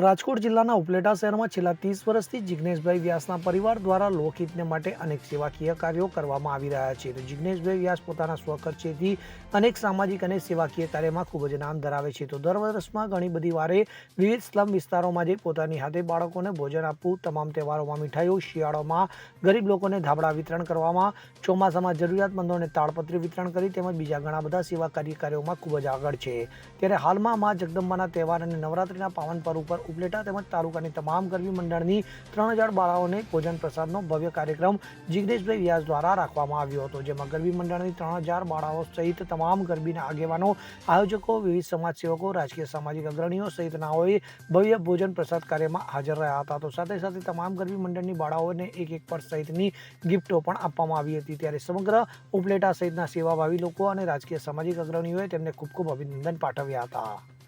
રાજકોટ જિલ્લાના ઉપલેટા શહેરમાં છેલ્લા ત્રીસ વર્ષથી જિજ્ઞેશભાઈ વ્યાસના પરિવાર દ્વારા લોકહિતને માટે અનેક સેવાકીય કાર્યો કરવામાં આવી રહ્યા છે. તો જિજ્ઞેશભાઈ વ્યાસ પોતાના સ્વખર્ચેથી અનેક સામાજિક અને સેવાકીય કાર્યમાં ખૂબ જ નામ ધરાવે છે. તો દર વર્ષમાં ઘણી બધી વારે વિવિધ સ્લમ વિસ્તારોમાં જઈ પોતાની હાથે બાળકોને ભોજન આપવું, તમામ તહેવારોમાં મીઠાઈઓ, શિયાળોમાં ગરીબ લોકોને ધાબળા વિતરણ કરવામાં, ચોમાસામાં જરૂરિયાતમંદોને તાળપત્રી વિતરણ કરી તેમજ બીજા ઘણા બધા સેવાકારી કાર્યોમાં ખૂબ જ આગળ છે. ત્યારે હાલમાં મા જગદંબાના તહેવાર અને નવરાત્રિના પાવન પર્વ ઉપર ઉપલેટા તેમજ તાલુકાની તમામ ગરબી મંડળની ત્રણ હજાર બાળાઓને ભોજન પ્રસાદનો ભવ્ય કાર્યક્રમ જિગ્નેશભાઈ વ્યાસ દ્વારા રાખવામાં આવ્યો હતો, જેમાં ગરબી મંડળની ત્રણ હજાર બાળાઓ સહિત તમામ ગરબીના આગેવાનો, આયોજકો, વિવિધ સમાજસેવકો, રાજકીય સામાજિક અગ્રણીઓ સહિતનાઓએ ભવ્ય ભોજન પ્રસાદ કાર્યમાં હાજર રહ્યા હતા. તો સાથે સાથે તમામ ગરબી મંડળની બાળાઓને એક એક પર સહિતની ગિફ્ટો પણ આપવામાં આવી હતી. ત્યારે સમગ્ર ઉપલેટા સહિતના સેવાભાવી લોકો અને રાજકીય સામાજિક અગ્રણીઓએ તેમને ખૂબ ખૂબ અભિનંદન પાઠવ્યા હતા.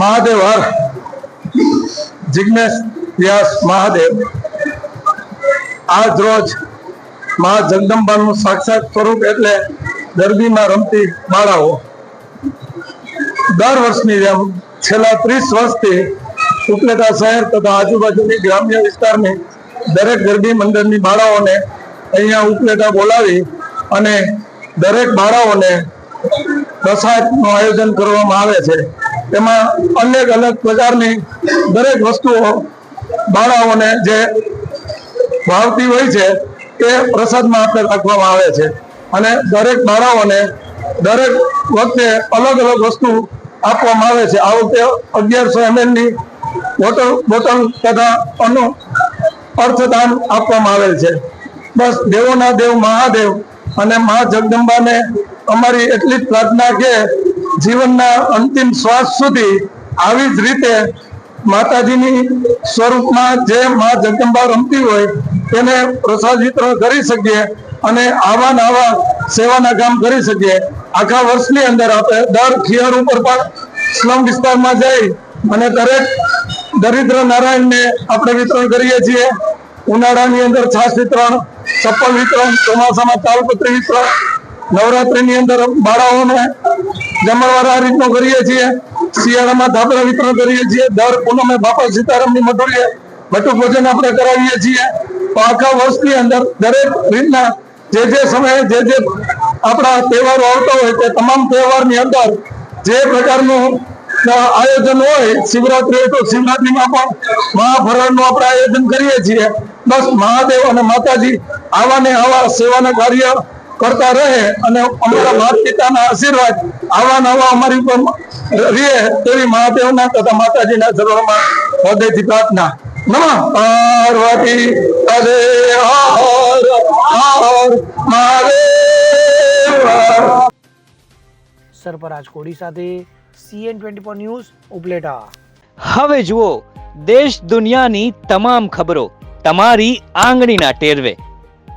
મહાદેવ હર. જિજ્ઞેશ વ્યાસ મહાદેવ. આજ રોજ મા જગદંબાનું સાક્ષાત સ્વરૂપ એટલે દર્દીમાં રમતી બાળાઓ. દર વર્ષની જેમ છેલ્લા ત્રીસ વર્ષથી ઉપલેટા શહેર તથા આજુબાજુની ગ્રામ્ય વિસ્તારની દરેક ગરબી મંડળની બાળાઓને અહીંયા ઉપલેટા બોલાવી અને દરેક બાળાઓને પ્રસાદનું આયોજન કરવામાં આવે છે. એમાં અનેક અલગ પ્રકારની દરેક વસ્તુઓ બાળાઓને જે ભાવતી હોય છે, એ પ્રસાદમાં આપણે રાખવામાં આવે છે. અને દરેક બાળાઓને દરેક વખતે અલગ અલગ વસ્તુ આપવામાં આવે છે. આ વખતે અગિયારસો એમએલની બોટલ બોટલ તથા અનુ અર્થદાન આપવામાં આવેલ છે. બસ દેવોના દેવ, મહાદેવ અને મા જગદંબાને અમારી એટલી જ પ્રાર્થના કે જીવનના અંતિમ શ્વાસ સુધી આવી જ રીતે માતાજીની સ્વરૂપમાં જે મા જગદંબા રમતી હોય તેને પ્રસાદ વિતરણ કરી શકીએ અને આવા આવા સેવાના કામ કરી શકીએ. આખા વર્ષની અંદર આપણે દર ખિયર ઉપર પણ સ્લમ વિસ્તારમાં જઈ અને દરેક દરિદ્ર નારાયણને આપણે વિતરણ કરીએ છીએ. ઉનાળાની અંદર છાશ વિતરણ, ચપ્પલ વિતરણ, ચોમાસામાં તાલપત્રી વિતરણ નવરાત્રીની અંદર બાળાઓને જમણવાર આ રીતનું કરીએ છીએ. શિયાળામાં ધાબળા વિતરણ કરીએ છીએ. દર પૂનમે બાપા સીતારામની મધુરીએ બટુ ભોજન આપણે કરાવીએ છીએ. તો આખા વર્ષની અંદર દરેક રીતના જે જે સમયે જે જે આપણા તહેવારો આવતા હોય તે તમામ તહેવારની અંદર જે પ્રકારનું આયોજન હોય, શિવરાત્રી હોય તો શિવરાત્રીમાં પણ મહાભરણનું આપણે આયોજન કરીએ છીએ. બસ મહાદેવ અને માતાજી આવા ને આવા સેવાના કાર્ય કરતા રહે અને અમારા માતા પિતાના આશીર્વાદ આવા નવા અમારી ઉપર રહે તેવી મહાદેવના તથા માતાજીના ચરણોમાં હૃદયથી પ્રાર્થના. નમઃ. પાર્વતી પદે હર હર મહાદેવ. સરફરાજ કોડી સાથે CN twenty four news Upleta. હવે જુઓ દેશ દુનિયાની તમામ ખબરો તમારી આંગળીના ટેરવે.